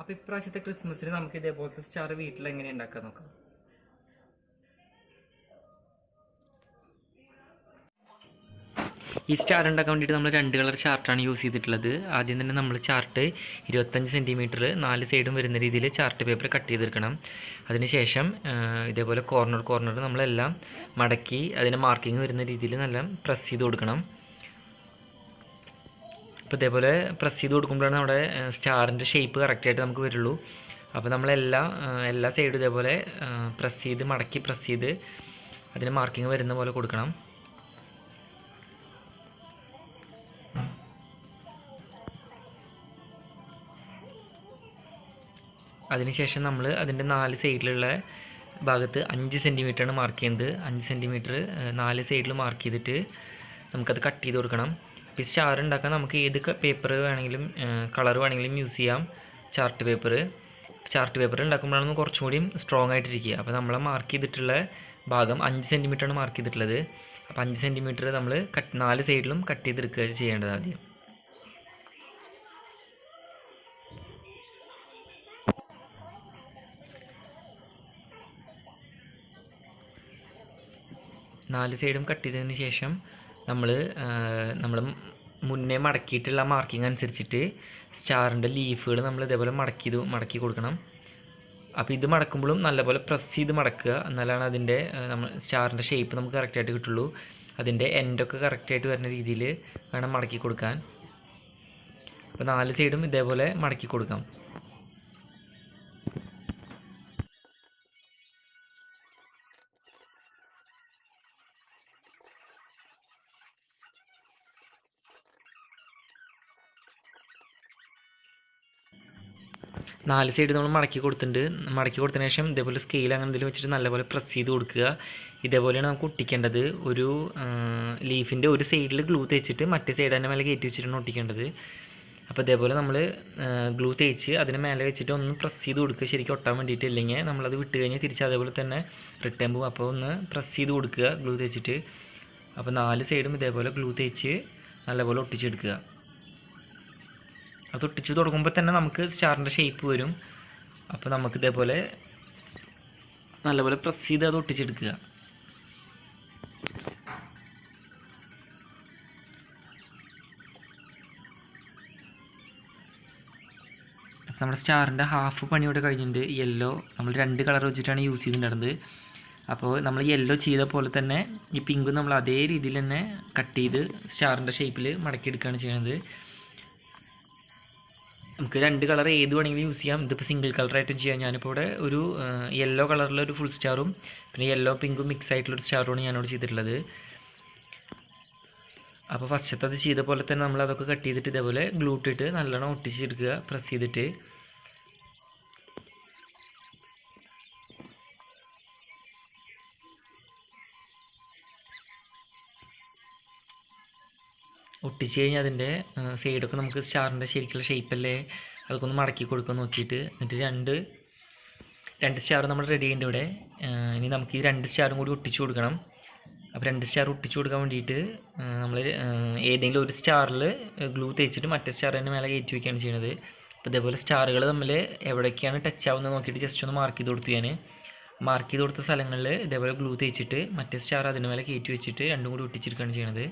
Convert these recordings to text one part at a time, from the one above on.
അപ്പോൾ ഇപ്രാവശ്യത്തെ ക്രിസ്മസിന് നമുക്ക് ഇതേപോലത്തെ സ്റ്റാർ വീട്ടിൽ എങ്ങനെ ഉണ്ടാക്കാൻ നോക്കാം? ഈ സ്റ്റാർ ഉണ്ടാക്കാൻ വേണ്ടിയിട്ട് നമ്മൾ രണ്ട് കളർ ചാർട്ടാണ് യൂസ് ചെയ്തിട്ടുള്ളത്. ആദ്യം തന്നെ നമ്മൾ ചാർട്ട് ഇരുപത്തഞ്ച് സെന്റിമീറ്റർ നാല് സൈഡും വരുന്ന രീതിയിൽ ചാർട്ട് പേപ്പർ കട്ട് ചെയ്തെടുക്കണം. അതിനുശേഷം ഇതേപോലെ കോർണർ കോർണർ നമ്മളെല്ലാം മടക്കി അതിന് മാർക്കിംഗ് വരുന്ന രീതിയിൽ നല്ല പ്രസ് ചെയ്ത് കൊടുക്കണം. അപ്പോൾ ഇതേപോലെ പ്രസ് ചെയ്ത് കൊടുക്കുമ്പോഴാണ് നമ്മുടെ സ്റ്റാറിന്റെ ഷേപ്പ് കറക്റ്റായിട്ട് നമുക്ക് വരുള്ളൂ. അപ്പോൾ നമ്മളെല്ലാ എല്ലാ സൈഡും ഇതേപോലെ പ്രസ് ചെയ്ത് മടക്കി പ്രസ് ചെയ്ത് അതിന് മാർക്കിംഗ് വരുന്ന പോലെ കൊടുക്കണം. അതിനുശേഷം നമ്മൾ അതിന്റെ നാല് സൈഡിലുള്ള ഭാഗത്ത് അഞ്ച് സെന്റിമീറ്ററാണ് മാർക്ക് ചെയ്യുന്നത്. അഞ്ച് സെന്റിമീറ്റർ നാല് സൈഡിൽ മാർക്ക് ചെയ്തിട്ട് നമുക്കത് കട്ട് ചെയ്ത് കൊടുക്കണം. അപ്പോൾ ഈ സ്റ്റാർ ഉണ്ടാക്കാൻ നമുക്ക് ഏത് പേപ്പർ വേണമെങ്കിലും കളർ വേണമെങ്കിലും യൂസ് ചെയ്യാം. ചാർട്ട് പേപ്പർ ചാർട്ട് പേപ്പർ ഉണ്ടാക്കുമ്പോഴാണ് കുറച്ചും കൂടിയും സ്ട്രോങ് ആയിട്ടിരിക്കുക. അപ്പോൾ നമ്മൾ മാർക്ക് ചെയ്തിട്ടുള്ള ഭാഗം അഞ്ച് സെന്റിമീറ്ററാണ് മാർക്ക് ചെയ്തിട്ടുള്ളത്. അപ്പോൾ അഞ്ച് സെന്റിമീറ്റർ നമ്മൾ കട്ട് നാല് സൈഡിലും കട്ട് ചെയ്തെടുക്കുക ചെയ്യേണ്ടത് ആദ്യം. നാല് സൈഡും കട്ട് ചെയ്തതിന് ശേഷം നമ്മൾ നമ്മൾ മുന്നേ മടക്കിയിട്ടുള്ള മാർക്കിംഗ് അനുസരിച്ചിട്ട് സ്റ്റാറിന്റെ ലീഫുകൾ നമ്മൾ ഇതേപോലെ മടക്കി മടക്കി കൊടുക്കണം. അപ്പോൾ ഇത് മടക്കുമ്പോഴും നല്ലപോലെ പ്രസ് ചെയ്ത് മടക്കുക. എന്നാലാണ് അതിന്റെ നമ്മൾ സ്റ്റാറിന്റെ ഷേപ്പ് നമുക്ക് കറക്റ്റായിട്ട് കിട്ടുള്ളൂ. അതിന്റെ എൻഡൊക്കെ കറക്റ്റായിട്ട് വരുന്ന രീതിയിൽ വേണം മടക്കി കൊടുക്കാൻ. അപ്പോൾ നാല് സൈഡും ഇതേപോലെ മടക്കി കൊടുക്കാം. നാല് സൈഡ് നമ്മൾ മടക്കി കൊടുത്തിട്ടുണ്ട്. മടക്കി കൊടുത്തതിന് ശേഷം ഇതേപോലെ സ്കെയിൽ അങ്ങനെ എന്തെങ്കിലും വെച്ചിട്ട് നല്ലപോലെ പ്രസ് ചെയ്ത് കൊടുക്കുക. ഇതേപോലെയാണ് നമുക്ക് ഒട്ടിക്കേണ്ടത്. ഒരു ലീഫിന്റെ ഒരു സൈഡിൽ ഗ്ലൂ തേച്ചിട്ട് മറ്റേ സൈഡ് തന്നെ മേലെ കയറ്റി വെച്ചിട്ടാണ് ഒട്ടിക്കേണ്ടത്. അപ്പോൾ ഇതേപോലെ നമ്മൾ ഗ്ലൂ തേച്ച് അതിന് മേലെ വെച്ചിട്ട് ഒന്ന് പ്രസ് ചെയ്ത് കൊടുക്കുക. ശരിക്കും ഒട്ടാൻ വേണ്ടിയിട്ട് ഇല്ലെങ്കിൽ നമ്മളത് വിട്ട് കഴിഞ്ഞാൽ തിരിച്ച് അതേപോലെ തന്നെ റിട്ടേൺ പോകും. അപ്പോൾ ഒന്ന് പ്രസ് ചെയ്ത് കൊടുക്കുക ഗ്ലൂ തേച്ചിട്ട്. അപ്പോൾ നാല് സൈഡും ഇതേപോലെ ഗ്ലൂ തേച്ച് നല്ലപോലെ ഒട്ടിച്ചെടുക്കുക. അത് ഒട്ടിച്ച് തുടങ്ങുമ്പോൾ തന്നെ നമുക്ക് സ്റ്റാറിന്റെ ഷേപ്പ് വരും. അപ്പോൾ നമുക്ക് ഇതേപോലെ നല്ലപോലെ പ്രസ് ചെയ്ത് അത് ഒട്ടിച്ചെടുക്കുക. നമ്മുടെ സ്റ്റാറിന്റെ ഹാഫ് പണിയോടെ കഴിഞ്ഞിട്ടുണ്ട്. യെല്ലോ നമ്മൾ രണ്ട് കളർ വെച്ചിട്ടാണ് യൂസ് ചെയ്തിട്ടുണ്ടായിരുന്നത്. അപ്പോൾ നമ്മൾ യെല്ലോ ചെയ്ത പോലെ തന്നെ ഈ പിങ്ക് നമ്മൾ അതേ രീതിയിൽ തന്നെ കട്ട് ചെയ്ത് സ്റ്റാറിന്റെ ഷേപ്പിൽ മടക്കിയെടുക്കുകയാണ് ചെയ്യുന്നത്. നമുക്ക് രണ്ട് കളർ ഏത് വേണമെങ്കിലും യൂസ് ചെയ്യാം. ഇതിപ്പോൾ സിംഗിൾ കളർ കളറായിട്ടും ചെയ്യാം. ഞാനിപ്പോൾ ഇവിടെ ഒരു യെല്ലോ കളറിലെ ഒരു ഫുൾ സ്റ്റാറും പിന്നെ യെല്ലോ പിങ്കും മിക്സ് ആയിട്ടുള്ള ഒരു സ്റ്റാറും സ്റ്റാറുമാണ് ഞാനിവിടെ ചെയ്തിട്ടുള്ളത്. അപ്പോൾ ഫസ്റ്റത്തെ അത് ചെയ്ത പോലെ തന്നെ നമ്മൾ അതൊക്കെ കട്ട് ചെയ്തിട്ട് ഇതേപോലെ ഗ്ലൂട്ടിട്ട് നല്ലോണം ഒട്ടിച്ചെടുക്കുക പ്രസ് ചെയ്തിട്ട്. ഒട്ടിച്ച് കഴിഞ്ഞാൽ അതിന്റെ സൈഡൊക്കെ നമുക്ക് സ്റ്റാറിന്റെ ശരിക്കുള്ള ഷേപ്പല്ലേ അതൊക്കെ ഒന്ന് മടക്കി കൊടുക്കാൻ നോക്കിയിട്ട് എന്നിട്ട് രണ്ട് രണ്ട് സ്റ്റാർ നമ്മൾ റെഡി ചെയ്യുന്നുണ്ട് ഇവിടെ. ഇനി നമുക്ക് ഈ രണ്ട് സ്റ്റാറും കൂടി ഒട്ടിച്ചു കൊടുക്കണം. അപ്പോൾ രണ്ട് സ്റ്റാർ ഒട്ടിച്ചു കൊടുക്കാൻ വേണ്ടിയിട്ട് നമ്മൾ ഏതെങ്കിലും ഒരു സ്റ്റാറിൽ ഗ്ലൂ തേച്ചിട്ട് മറ്റേ സ്റ്റാറിന് മേലെ കയറ്റി വയ്ക്കുകയാണ് ചെയ്യുന്നത് അപ്പോൾ ഇതേപോലെ സ്റ്റാറുകൾ തമ്മിൽ എവിടേക്കാണ് ടച്ച് ആവുന്നത് നോക്കിയിട്ട് ജസ്റ്റ് ഒന്ന് മാർക്ക് ചെയ്ത് കൊടുത്തു ഞാൻ മാർക്ക് ചെയ്ത് കൊടുത്ത സ്ഥലങ്ങളിൽ ഇതേപോലെ ഗ്ലൂ തേച്ചിട്ട് മറ്റേ സ്റ്റാർ അതിന് മേലെ കയറ്റി വെച്ചിട്ട് രണ്ടും കൂടി ഒട്ടിച്ചെടുക്കുകയാണ് ചെയ്യണത്.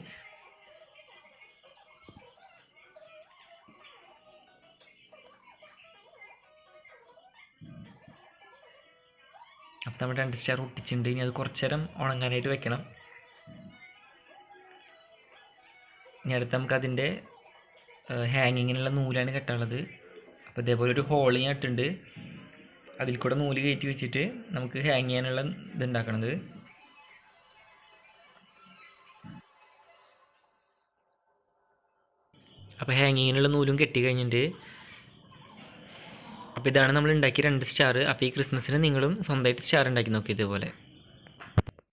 അപ്പോൾ നമ്മൾ രണ്ട് സ്റ്റാർ ഒട്ടിച്ചിട്ടുണ്ട്. ഇനി അത് കുറച്ച് നേരം ഉണങ്ങാനായിട്ട് വെക്കണം. ഇനി അടുത്ത് നമുക്ക് അതിന്റെ ഹാങ്ങിങ്ങിനുള്ള നൂലാണ് കെട്ടാനുള്ളത്. അപ്പോൾ ഇതേപോലെ ഒരു ഹോൾ ഞാൻ അതിൽ കൂടെ നൂൽ കയറ്റി വെച്ചിട്ട് നമുക്ക് ഹാങ് ചെയ്യാനുള്ള ഇതുണ്ടാക്കണത് അപ്പോൾ ഹാങ്ങിങ്ങിനുള്ള നൂലും കെട്ടി കഴിഞ്ഞിട്ട് അപ്പോൾ ഇതാണ് നമ്മൾ ഉണ്ടാക്കിയ രണ്ട് സ്റ്റാർ. അപ്പോൾ ഈ ക്രിസ്മസിന് നിങ്ങളും സ്വന്തമായിട്ട് സ്റ്റാർ ഉണ്ടാക്കി നോക്കി ഇതേപോലെ.